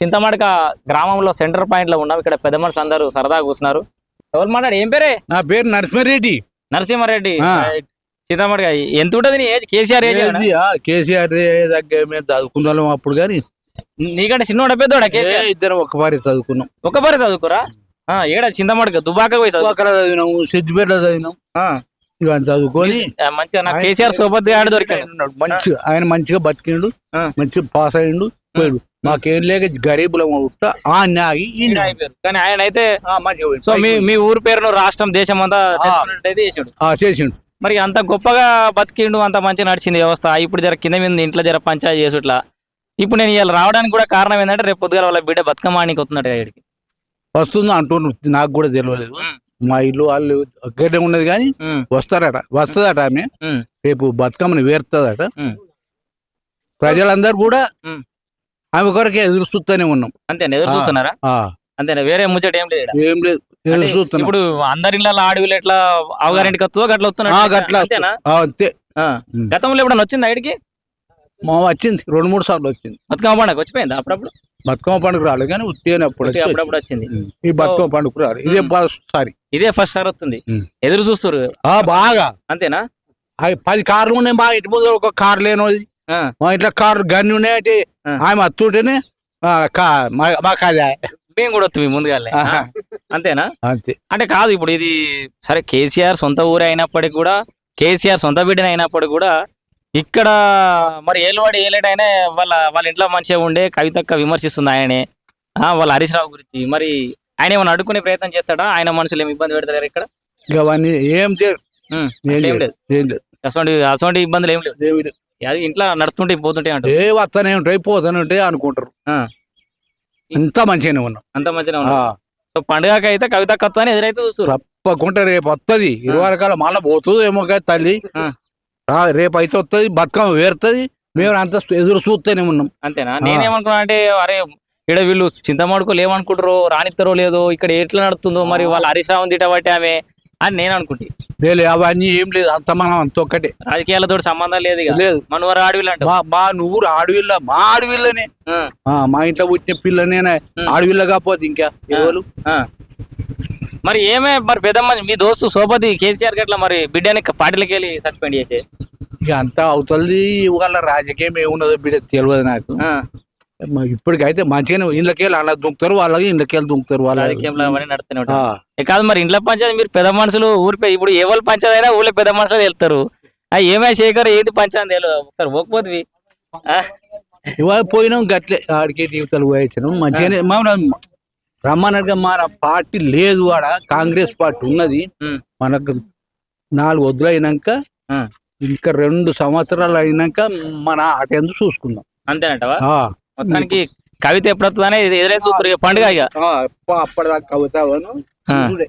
చింతమడక గ్రామంలో సెంటర్ పాయింట్లో ఉన్నాం. ఇక్కడ పెద్ద మనుషులు అందరూ సరదాగా కూర్చున్నారు. ఎవరు మాట్లాడు ఏం పేరే? నా పేరు నరసింహారెడ్డి. నరసింహారెడ్డి. చింతమడక ఎంత ఉంటుంది నీ ఏజ్? కేసీఆర్ ఏజ్ కేసీఆర్ దగ్గర మేము చదువుకున్న అప్పుడు కానీ. నీకంటే చిన్నోడ పెద్దోడా కేసీఆర్? ఇద్దరం ఒక పారి చదువుకున్నాం. ఒక పరి చదువుకురా? ఏడా చింతమడక దుబాక పోయి చదువు అక్కడ చదివినాం సిద్దిపేట చదివినాం. చదువుకొని మంచిగా కేసీఆర్ సోపతి ఆడి దొరికాడు. మంచిగా ఆయన మంచిగా బతికిండు. మంచిగా పాస్ అయ్యిండు పోయాడు. మాకేం లేక గరీబులం ఉంటా ఆ నాగి ఈ. అయిపోయారు. కానీ ఆయన అయితే. సో మీ మీ ఊరు పేరును రాష్ట్రం దేశం అంతా చేసాడు చేసిండు మరి అంత గొప్పగా బతికిండు అంత మంచిగా నడిచింది వ్యవస్థ ఇప్పుడు జర కింద మీద ఇంట్లో జర పంచాయతీ చేసుట్లా ఇప్పుడు నేను ఇలా రావడానికి కూడా కారణం ఏంటంటే రేపు పొద్దుగాల వాళ్ళ బిడ్డ బతుకమ్మానికి వస్తున్నట్టు ఇక్కడికి వస్తుందో అంటున్నారు నాకు కూడా తెలియలేదు. మా ఇల్లు వాళ్ళు దగ్గరే ఉన్నది కానీ వస్తారట వస్తుందట ఆమె రేపు బతుకమ్మని వేరుతుందట. ప్రజలందరూ కూడా. ఆమె కొరకే ఎదురు చూస్తూనే ఉన్నాం. అంతేనా? ఎదురు. చూస్తున్నారా? ఆ, అంతేనా? వేరే ముచ్చట ఏం లేదు? ఈడ. ఏం లేదు. ఎదురు అంటే చూస్తున్నాం. ఇప్పుడు అందరి ఇళ్ళ ఆడవిలు ఎట్లా అవగారింటికి వస్తుందో గట్ల ఆ, వస్తున్నాడు గట్ల అంతేనా? ఆ, అంతే. ఆ. గతంలో ఎప్పుడన్నా వచ్చింది ఐడికి మా వచ్చింది. రెండు మూడు సార్లు వచ్చింది. బతుకమ్మ పండుగ వచ్చిపోయింది అప్పుడప్పుడు? బతుకమ్మ పండుగ రాలేదు కానీ ఉత్తేనే అప్పుడు వచ్చి అప్పుడప్పుడు వచ్చింది. ఈ బతుకమ్మ పండుగ రాలేదు ఇదే ఉమ్. సారి. ఇదే ఫస్ట్ సార్ వస్తుంది. ఎదురు చూస్తారు ఆ బాగా. అంతేనా? పది కార్లు ఉన్నాయి మా ఇంటి ముందు ఒక కార్ లేనోది. ఆ, మా ఇంట్లో కార్లు గన్ని ఉన్నాయి అంటే ఆ. ఆమె అత్తుంటేనే మా- మాకు అదే మేము కూడా వస్తుంది ముందుగానే ఆహా. అంతేనా? అంతే. అంటే కాదు ఇప్పుడు ఇది సరే కేసీఆర్ సొంత ఊరే అయినప్పటికీ కూడా కేసీఆర్ సొంత బిడ్డనే అయినప్పటికీ కూడా ఇక్కడ మరి ఏలువాడి ఏలేటైనా వాళ్ళ వాళ్ళ ఇంట్లో మంచిగా ఉండే కవితక్క విమర్శిస్తుంది ఆయననే. ఆ, వాళ్ళ హరీష్ రావు గురించి. మరి ఆయన ఏమైనా అడుక్కునే ప్రయత్నం చేస్తాడా? ఆయన మనుషులు ఏమి ఇబ్బంది పెడతారు ఇక్కడ? అవన్నీ ఏం లేదు. అటువంటి అటువంటి ఇబ్బందులు ఏం లేవు. అది ఇంట్లో నడుతుంటే పోతుంటే అంటారు. ఏ వస్తానే ఉంటాయి పోతానే ఉంటాయి అనుకుంటారు. ఇంత మంచిగానే ఉన్నాం. అంత మంచిగా సో పండుగకి అయితే కవితక్కతో ఎదురైతే చూస్తారు తప్పకుండా రేపు వస్తుంది ఇరవై రకాల మళ్ళీ పోతుంది ఏమో కదా తల్లి. రేపు అయితే వస్తుంది బతుకమ్మ వేరుతుంది మేము అంత ఎదురు చూస్తూనే ఉన్నాం. అంతేనా? నేనేమనుకున్నా అంటే అరే ఇక్కడ వీళ్ళు చింతమడుకోలు ఏమనుకుంటారో రానిస్తారో లేదో ఇక్కడ ఎట్లా నడుతుందో మరి వాళ్ళ హరీష్ రావుని తిట్టబట్టే ఆమె అని నేను అనుకుంటే. లేదు అవన్నీ ఏం లేదు అంత మనం అంత ఒక్కటే. రాజకీయాలతో సంబంధం లేదు లేదు. మనవరు అంటారు మా మా నువ్వు ఆడవిల్ల మా ఆ, మా ఇంట్లో పుట్టిన పిల్లనేనే ఉం. ఆడవిల్ల కాకపోతే ఇంకా ఎవరు. మరి ఏమే మరి పెద్దమ్మ మీ దోస్తు సోపతి కేసీఆర్ గట్ల మరి బిడ్డని పార్టీలకి వెళ్ళి సస్పెండ్ చేసే? ఇక అంతా అవుతుంది వాళ్ళ రాజకీయం ఏమున్నదో బిడ్డ తెలియదు నాకు. ఇప్పటికైతే మంచిగానే ఇళ్ళకెళ్ళి అలా దుంకుతారు వాళ్ళకి దుంకుతారు వాళ్ళ రాజకీయంలో అవన్నీ నడుస్తూనే ఉంటాయి ఏ కాదు మరి ఇంట్లో పంచాయతీ మీరు పెద్ద మనుషులు ఊరి పే- ఇప్పుడు ఏ వాళ్ళు పంచాయతీ అయినా ఊళ్ళో పెద్ద మనుషులు వెళ్తారు. ఆ ఏమే శేఖర్ ఏది పంచాయతీ ఒకసారి పోకపోతే ఇవాళ పోయినాం గట్లే ఆడికి జీవితాలు పోయించినాం మంచిగానే మనం రమ్మనగా మన పార్టీ లేదు ఆడ కాంగ్రెస్ పార్టీ ఉన్నది. మనకు నాలుగు వద్దులైనాక. ఇంకా రెండు సంవత్సరాలు అయినాక మన అటెందు చూసుకుందాం. అంతేనంటవా. మొత్తానికి కవిత ఎప్పుడు వస్తుందనే ఎదురే చూస్తారు పండుగ ఇక అప్పటిదాకా. చూడే.